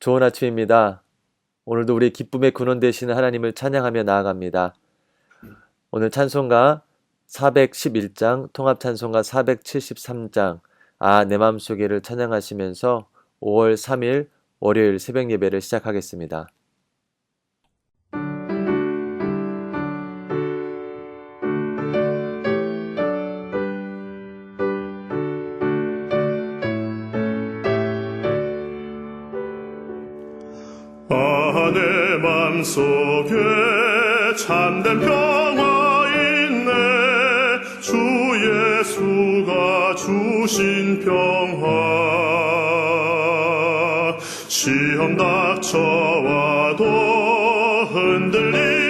좋은 아침입니다. 오늘도 우리 기쁨의 근원 되시는 하나님을 찬양하며 나아갑니다. 오늘 찬송가 411장, 통합 찬송가 473장, 아, 내 맘속에를 찬양하시면서 5월 3일 월요일 새벽 예배를 시작하겠습니다. 내 맘속에 참된 평화 있네. 주 예수가 주신 평화. 시험 닥쳐와도 흔들리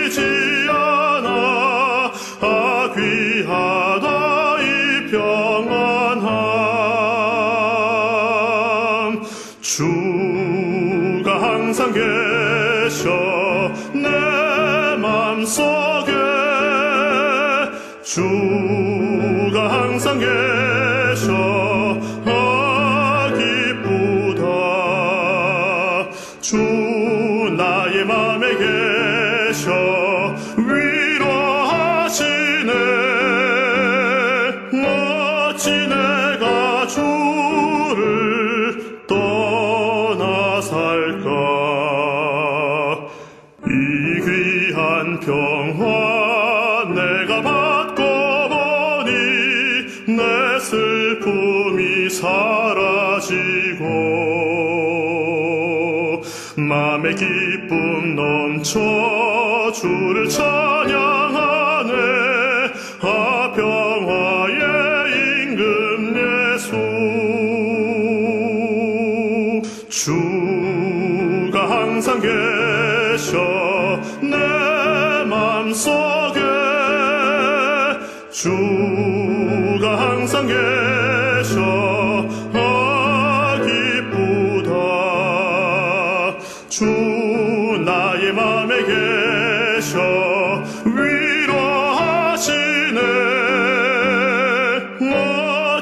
내가 받고 보니 내 슬픔이 사라지고 맘의 기쁨 넘쳐 주를 찬양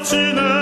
어찌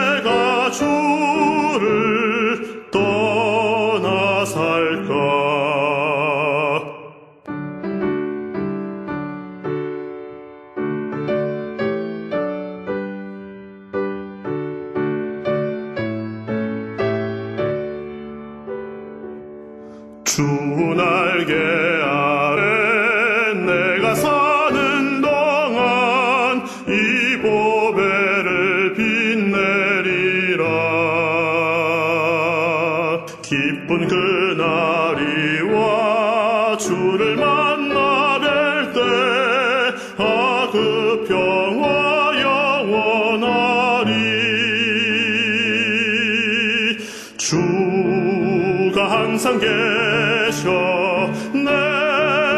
주가 항상 계셔 내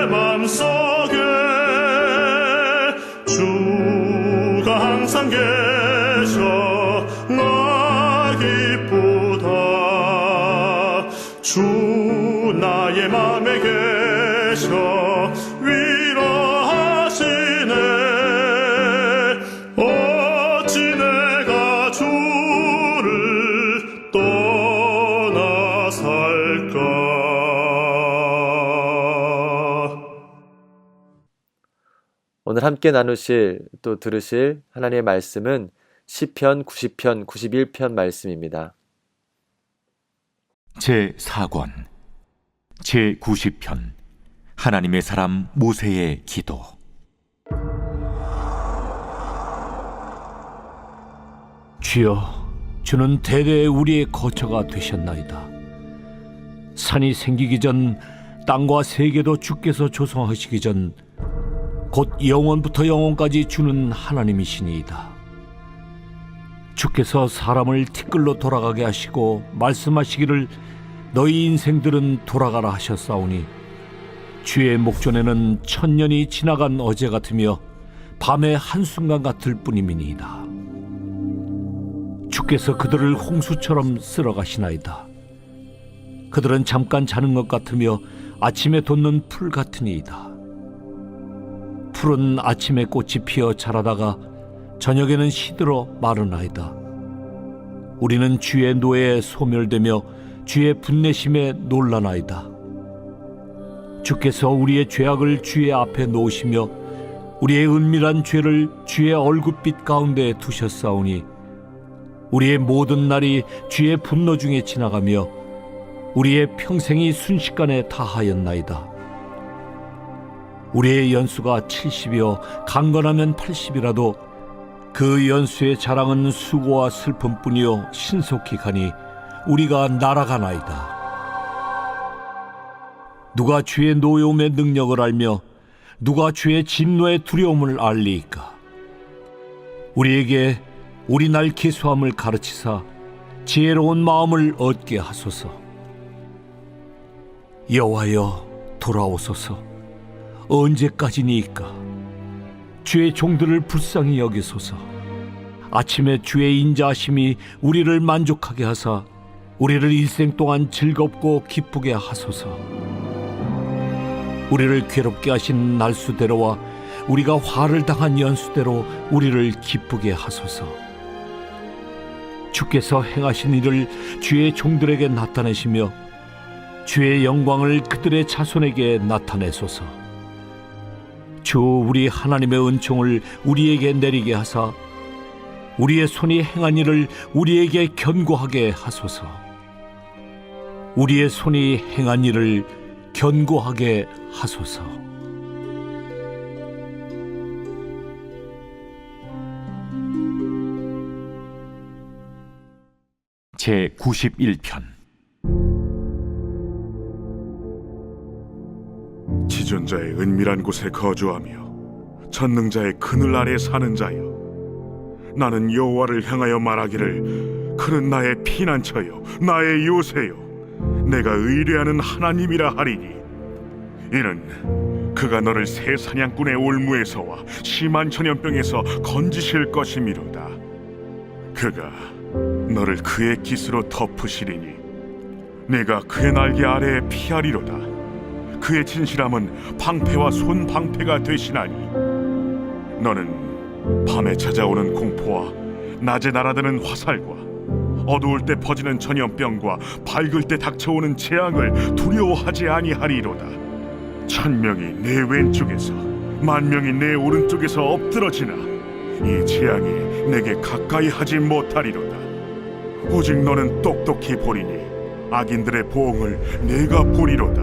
맘속에. 주가 항상 계셔 나 기쁘다. 주 나의 맘에 계셔 함께 나누실 또 들으실 하나님의 말씀은 시편 90편 91편 말씀입니다. 제 4권 제 90편 하나님의 사람 모세의 기도 주여, 주는 대대 우리의 거처가 되셨나이다. 산이 생기기 전 땅과 세계도 주께서 조성하시기 전 곧 영원부터 영원까지 주는 하나님이시니이다. 주께서 사람을 티끌로 돌아가게 하시고 말씀하시기를 너희 인생들은 돌아가라 하셨사오니 주의 목전에는 천년이 지나간 어제 같으며 밤의 한순간 같을 뿐임이니이다. 주께서 그들을 홍수처럼 쓸어 가시나이다. 그들은 잠깐 자는 것 같으며 아침에 돋는 풀 같으니이다. 푸른 아침에 꽃이 피어 자라다가 저녁에는 시들어 마르나이다. 우리는 주의 노예에 소멸되며 주의 분내심에 놀라나이다. 주께서 우리의 죄악을 주의 앞에 놓으시며 우리의 은밀한 죄를 주의 얼굴빛 가운데 두셨사오니 우리의 모든 날이 주의 분노 중에 지나가며 우리의 평생이 순식간에 다하였나이다. 우리의 연수가 70이요 강건하면 80이라도 그 연수의 자랑은 수고와 슬픔뿐이요 신속히 가니 우리가 날아가나이다. 누가 주의 노여움의 능력을 알며 누가 주의 진노의 두려움을 알리이까? 우리에게 우리 날 기수함을 가르치사 지혜로운 마음을 얻게 하소서. 여호와여 돌아오소서. 언제까지니이까? 주의 종들을 불쌍히 여기소서. 아침에 주의 인자하심이 우리를 만족하게 하사 우리를 일생 동안 즐겁고 기쁘게 하소서. 우리를 괴롭게 하신 날수대로와 우리가 화를 당한 연수대로 우리를 기쁘게 하소서. 주께서 행하신 일을 주의 종들에게 나타내시며 주의 영광을 그들의 자손에게 나타내소서. 주 우리 하나님의 은총을 우리에게 내리게 하사 우리의 손이 행한 일을 우리에게 견고하게 하소서. 우리의 손이 행한 일을 견고하게 하소서. 제 91편 지존자의 은밀한 곳에 거주하며 전능자의 그늘 아래 사는 자여 나는 여호와를 향하여 말하기를 그는 나의 피난처요 나의 요새요 내가 의뢰하는 하나님이라 하리니. 이는 그가 너를 새 사냥꾼의 올무에서와 심한 전염병에서 건지실 것이미로다. 그가 너를 그의 깃으로 덮으시리니 내가 그의 날개 아래에 피하리로다 그의 진실함은 방패와 손 방패가 되시나니. 너는 밤에 찾아오는 공포와 낮에 날아드는 화살과 어두울 때 퍼지는 전염병과 밝을 때 닥쳐오는 재앙을 두려워하지 아니하리로다. 천 명이 내 왼쪽에서 만 명이 내 오른쪽에서 엎드러지나 이 재앙이 내게 가까이 하지 못하리로다. 오직 너는 똑똑히 보리니 악인들의 보응을 내가 보리로다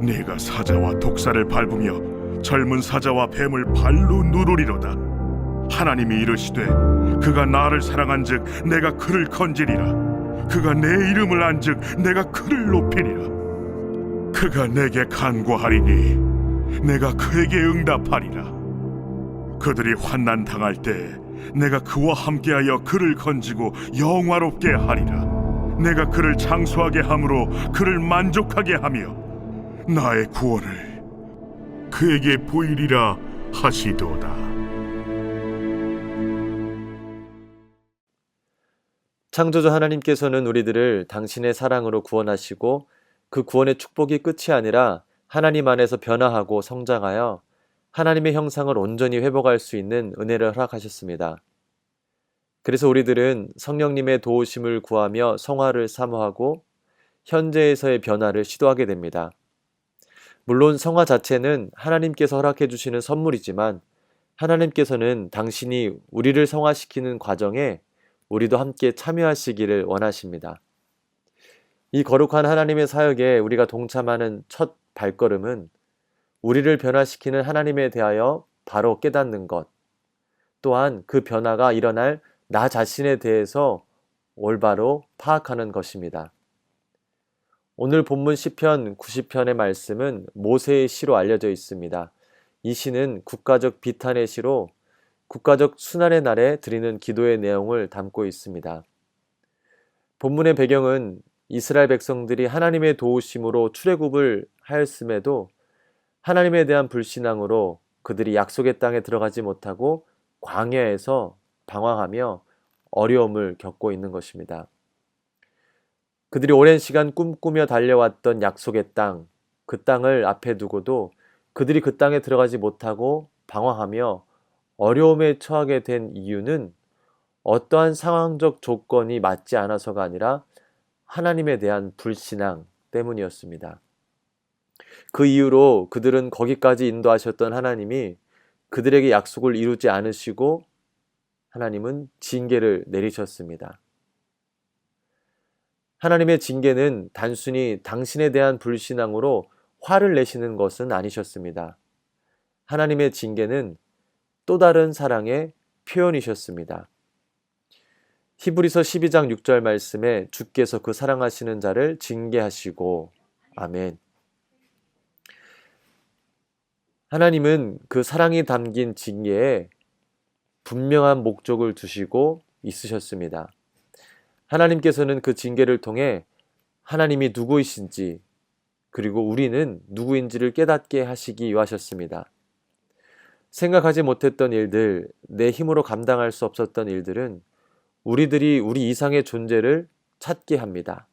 네가 사자와 독사를 밟으며 젊은 사자와 뱀을 발로 누르리로다. 하나님이 이르시되 그가 나를 사랑한즉 내가 그를 건지리라. 그가 내 이름을 안즉 내가 그를 높이리라. 그가 내게 간구하리니 내가 그에게 응답하리라. 그들이 환난 당할 때 내가 그와 함께하여 그를 건지고 영화롭게 하리라. 내가 그를 장수하게 함으로 그를 만족하게 하며 나의 구원을 그에게 보이리라 하시도다. 창조주 하나님께서는 우리들을 당신의 사랑으로 구원하시고 그 구원의 축복이 끝이 아니라 하나님 안에서 변화하고 성장하여 하나님의 형상을 온전히 회복할 수 있는 은혜를 허락하셨습니다. 그래서 우리들은 성령님의 도우심을 구하며 성화를 사모하고 현재에서의 변화를 시도하게 됩니다. 물론 성화 자체는 하나님께서 허락해 주시는 선물이지만 하나님께서는 당신이 우리를 성화시키는 과정에 우리도 함께 참여하시기를 원하십니다. 이 거룩한 하나님의 사역에 우리가 동참하는 첫 발걸음은 우리를 변화시키는 하나님에 대하여 바로 깨닫는 것, 또한 그 변화가 일어날 나 자신에 대해서 올바로 파악하는 것입니다. 오늘 본문 시편 90편의 말씀은 모세의 시로 알려져 있습니다. 이 시는 국가적 비탄의 시로 국가적 순환의 날에 드리는 기도의 내용을 담고 있습니다. 본문의 배경은 이스라엘 백성들이 하나님의 도우심으로 출애굽을 하였음에도 하나님에 대한 불신앙으로 그들이 약속의 땅에 들어가지 못하고 광야에서 방황하며 어려움을 겪고 있는 것입니다. 그들이 오랜 시간 꿈꾸며 달려왔던 약속의 땅, 그 땅을 앞에 두고도 그들이 그 땅에 들어가지 못하고 방황하며 어려움에 처하게 된 이유는 어떠한 상황적 조건이 맞지 않아서가 아니라 하나님에 대한 불신앙 때문이었습니다. 그 이유로 그들은 거기까지 인도하셨던 하나님이 그들에게 약속을 이루지 않으시고 하나님은 징계를 내리셨습니다. 하나님의 징계는 단순히 당신에 대한 불신앙으로 화를 내시는 것은 아니셨습니다. 하나님의 징계는 또 다른 사랑의 표현이셨습니다. 히브리서 12장 6절 말씀에 주께서 그 사랑하시는 자를 징계하시고 아멘. 하나님은 그 사랑이 담긴 징계에 분명한 목적을 두시고 있으셨습니다. 하나님께서는 그 징계를 통해 하나님이 누구이신지 그리고 우리는 누구인지를 깨닫게 하시기 위하셨습니다. 생각하지 못했던 일들, 내 힘으로 감당할 수 없었던 일들은 우리들이 우리 이상의 존재를 찾게 합니다.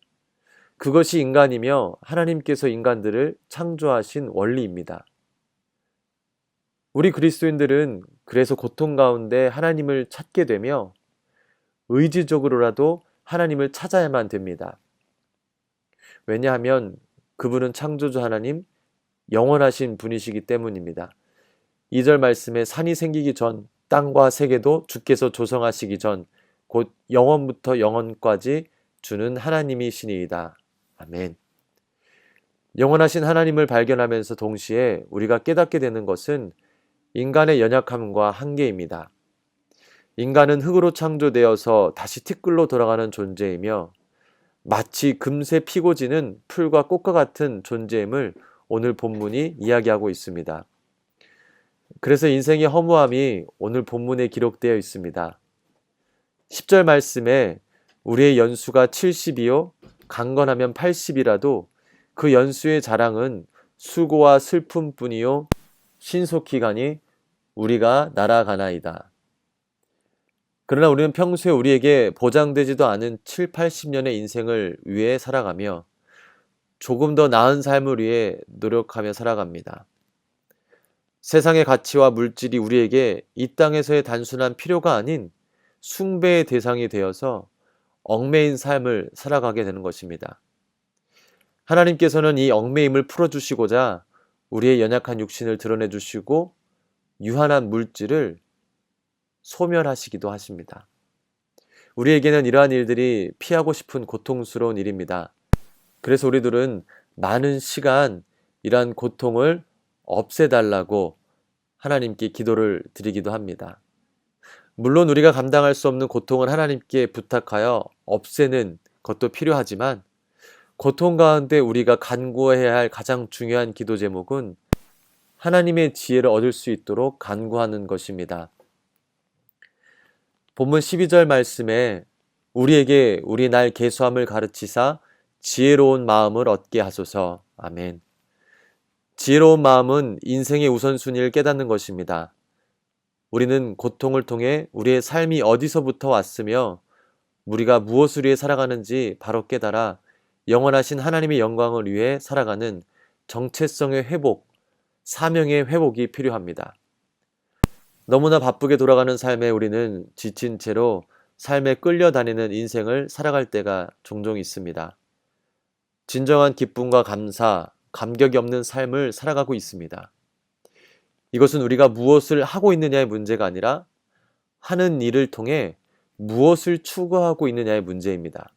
그것이 인간이며 하나님께서 인간들을 창조하신 원리입니다. 우리 그리스도인들은 그래서 고통 가운데 하나님을 찾게 되며 의지적으로라도 하나님을 찾아야만 됩니다. 왜냐하면 그분은 창조주 하나님, 영원하신 분이시기 때문입니다. 2절 말씀에 산이 생기기 전, 땅과 세계도 주께서 조성하시기 전, 곧 영원부터 영원까지 주는 하나님이시니이다. 아멘. 영원하신 하나님을 발견하면서 동시에 우리가 깨닫게 되는 것은 인간의 연약함과 한계입니다. 인간은 흙으로 창조되어서 다시 티끌로 돌아가는 존재이며 마치 금세 피고 지는 풀과 꽃과 같은 존재임을 오늘 본문이 이야기하고 있습니다. 그래서 인생의 허무함이 오늘 본문에 기록되어 있습니다. 10절 말씀에 우리의 연수가 70이요 강건하면 80이라도 그 연수의 자랑은 수고와 슬픔뿐이요 신속히 가니 우리가 날아가나이다. 그러나 우리는 평소에 우리에게 보장되지도 않은 7, 80년의 인생을 위해 살아가며 조금 더 나은 삶을 위해 노력하며 살아갑니다. 세상의 가치와 물질이 우리에게 이 땅에서의 단순한 필요가 아닌 숭배의 대상이 되어서 얽매인 삶을 살아가게 되는 것입니다. 하나님께서는 이 얽매임을 풀어주시고자 우리의 연약한 육신을 드러내 주시고 유한한 물질을 소멸하시기도 하십니다. 우리에게는 이러한 일들이 피하고 싶은 고통스러운 일입니다. 그래서 우리들은 많은 시간 이러한 고통을 없애달라고 하나님께 기도를 드리기도 합니다. 물론 우리가 감당할 수 없는 고통을 하나님께 부탁하여 없애는 것도 필요하지만 고통 가운데 우리가 간구해야 할 가장 중요한 기도 제목은 하나님의 지혜를 얻을 수 있도록 간구하는 것입니다. 본문 12절 말씀에 우리에게 우리 날 계수함을 가르치사 지혜로운 마음을 얻게 하소서. 아멘. 지혜로운 마음은 인생의 우선순위를 깨닫는 것입니다. 우리는 고통을 통해 우리의 삶이 어디서부터 왔으며 우리가 무엇을 위해 살아가는지 바로 깨달아 영원하신 하나님의 영광을 위해 살아가는 정체성의 회복, 사명의 회복이 필요합니다. 너무나 바쁘게 돌아가는 삶에 우리는 지친 채로 삶에 끌려다니는 인생을 살아갈 때가 종종 있습니다. 진정한 기쁨과 감사, 감격이 없는 삶을 살아가고 있습니다. 이것은 우리가 무엇을 하고 있느냐의 문제가 아니라 하는 일을 통해 무엇을 추구하고 있느냐의 문제입니다.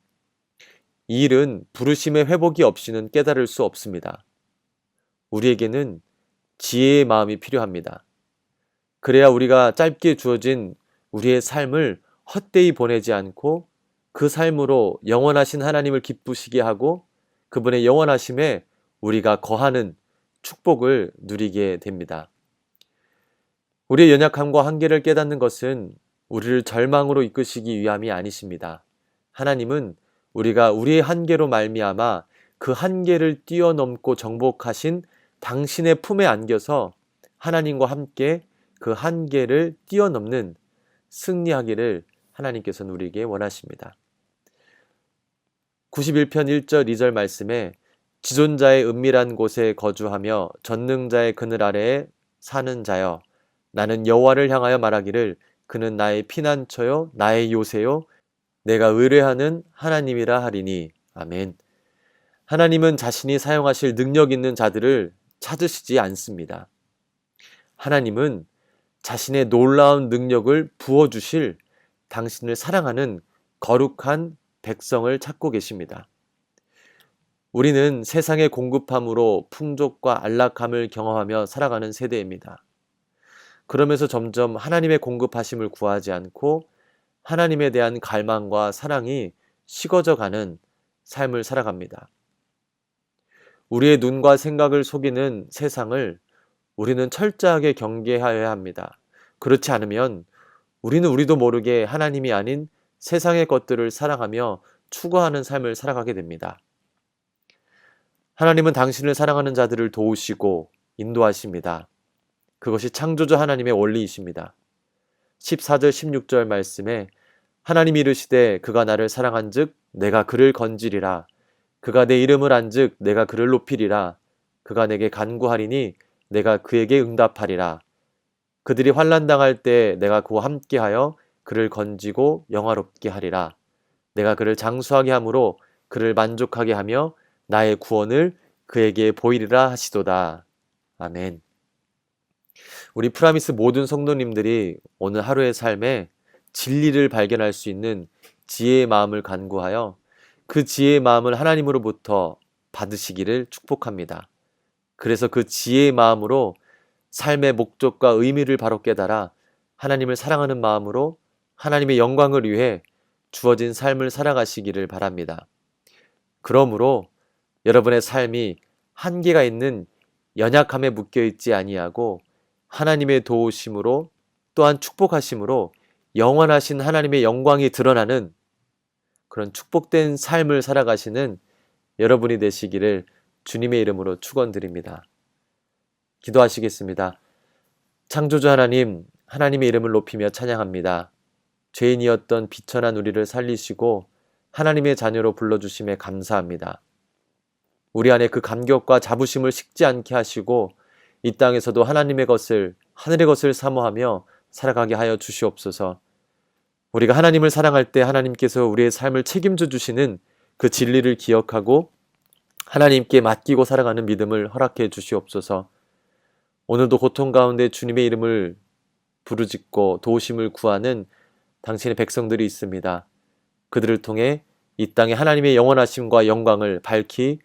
이 일은 부르심의 회복이 없이는 깨달을 수 없습니다. 우리에게는 지혜의 마음이 필요합니다. 그래야 우리가 짧게 주어진 우리의 삶을 헛되이 보내지 않고 그 삶으로 영원하신 하나님을 기쁘시게 하고 그분의 영원하심에 우리가 거하는 축복을 누리게 됩니다. 우리의 연약함과 한계를 깨닫는 것은 우리를 절망으로 이끄시기 위함이 아니십니다. 하나님은 우리가 우리의 한계로 말미암아 그 한계를 뛰어넘고 정복하신 당신의 품에 안겨서 하나님과 함께 그 한계를 뛰어넘는 승리하기를 하나님께서는 우리에게 원하십니다. 91편 1절 2절 말씀에 지존자의 은밀한 곳에 거주하며 전능자의 그늘 아래에 사는 자여 나는 여호와를 향하여 말하기를 그는 나의 피난처요 나의 요새요 내가 의뢰하는 하나님이라 하리니 아멘. 하나님은 자신이 사용하실 능력 있는 자들을 찾으시지 않습니다. 하나님은 자신의 놀라운 능력을 부어 주실 당신을 사랑하는 거룩한 백성을 찾고 계십니다. 우리는 세상의 공급함으로 풍족과 안락함을 경험하며 살아가는 세대입니다. 그러면서 점점 하나님의 공급하심을 구하지 않고 하나님에 대한 갈망과 사랑이 식어져 가는 삶을 살아갑니다. 우리의 눈과 생각을 속이는 세상을 우리는 철저하게 경계하여야 합니다. 그렇지 않으면 우리는 우리도 모르게 하나님이 아닌 세상의 것들을 사랑하며 추구하는 삶을 살아가게 됩니다. 하나님은 당신을 사랑하는 자들을 도우시고 인도하십니다. 그것이 창조주 하나님의 원리이십니다. 14절 16절 말씀에 하나님이 이르시되 그가 나를 사랑한 즉 내가 그를 건지리라 그가 내 이름을 안즉 내가 그를 높이리라 그가 내게 간구하리니 내가 그에게 응답하리라. 그들이 환난 당할 때 내가 그와 함께하여 그를 건지고 영화롭게 하리라. 내가 그를 장수하게 함으로 그를 만족하게 하며 나의 구원을 그에게 보이리라 하시도다. 아멘. 우리 프라미스 모든 성도님들이 오늘 하루의 삶에 진리를 발견할 수 있는 지혜의 마음을 간구하여 그 지혜의 마음을 하나님으로부터 받으시기를 축복합니다. 그래서 그 지혜의 마음으로 삶의 목적과 의미를 바로 깨달아 하나님을 사랑하는 마음으로 하나님의 영광을 위해 주어진 삶을 살아가시기를 바랍니다. 그러므로 여러분의 삶이 한계가 있는 연약함에 묶여 있지 아니하고 하나님의 도우심으로 또한 축복하심으로 영원하신 하나님의 영광이 드러나는 그런 축복된 삶을 살아가시는 여러분이 되시기를 주님의 이름으로 축원드립니다. 기도하시겠습니다. 창조주 하나님, 하나님의 이름을 높이며 찬양합니다. 죄인이었던 비천한 우리를 살리시고 하나님의 자녀로 불러주심에 감사합니다. 우리 안에 그 감격과 자부심을 식지 않게 하시고 이 땅에서도 하나님의 것을 하늘의 것을 사모하며 살아가게 하여 주시옵소서. 우리가 하나님을 사랑할 때 하나님께서 우리의 삶을 책임져 주시는 그 진리를 기억하고 하나님께 맡기고 살아가는 믿음을 허락해 주시옵소서. 오늘도 고통 가운데 주님의 이름을 부르짖고 도우심을 구하는 당신의 백성들이 있습니다. 그들을 통해 이 땅에 하나님의 영원하심과 영광을 밝히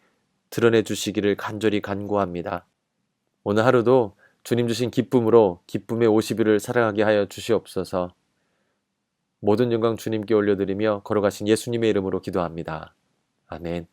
드러내 주시기를 간절히 간구합니다. 오늘 하루도 주님 주신 기쁨으로 기쁨의 50일을 살아가게 하여 주시옵소서. 모든 영광 주님께 올려드리며 걸어가신 예수님의 이름으로 기도합니다. 아멘.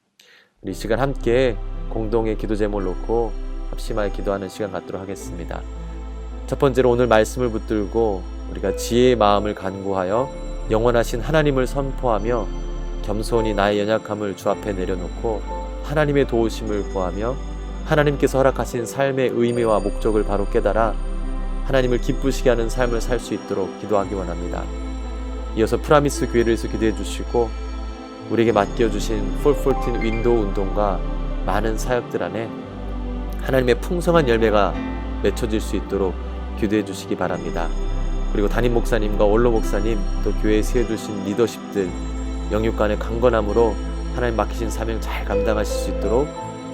이 시간 함께 공동의 기도 제목을 놓고 합심하여 기도하는 시간 갖도록 하겠습니다. 첫 번째로 오늘 말씀을 붙들고 우리가 지혜의 마음을 간구하여 영원하신 하나님을 선포하며 겸손히 나의 연약함을 주 앞에 내려놓고 하나님의 도우심을 구하며 하나님께서 허락하신 삶의 의미와 목적을 바로 깨달아 하나님을 기쁘시게 하는 삶을 살 수 있도록 기도하기 원합니다. 이어서 프라미스 교회를 위해서 기도해 주시고 우리에게 맡겨 주신 폴폴틴 윈도우 운동과 많은 사역들 안에 하나님의 풍성한 열매가 맺혀질 수 있도록 기도해 주시기 바랍니다. 그리고 담임 목사님과 원로 목사님 또 교회에 세워 두신 리더십들 영육 간의 강건함으로 하나님 맡기신 사명 잘 감당하실 수 있도록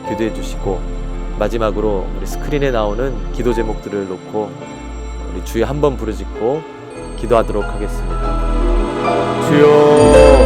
기도해 주시고 마지막으로 우리 스크린에 나오는 기도 제목들을 놓고 우리 주에 한번 부르짖고 기도하도록 하겠습니다. 주여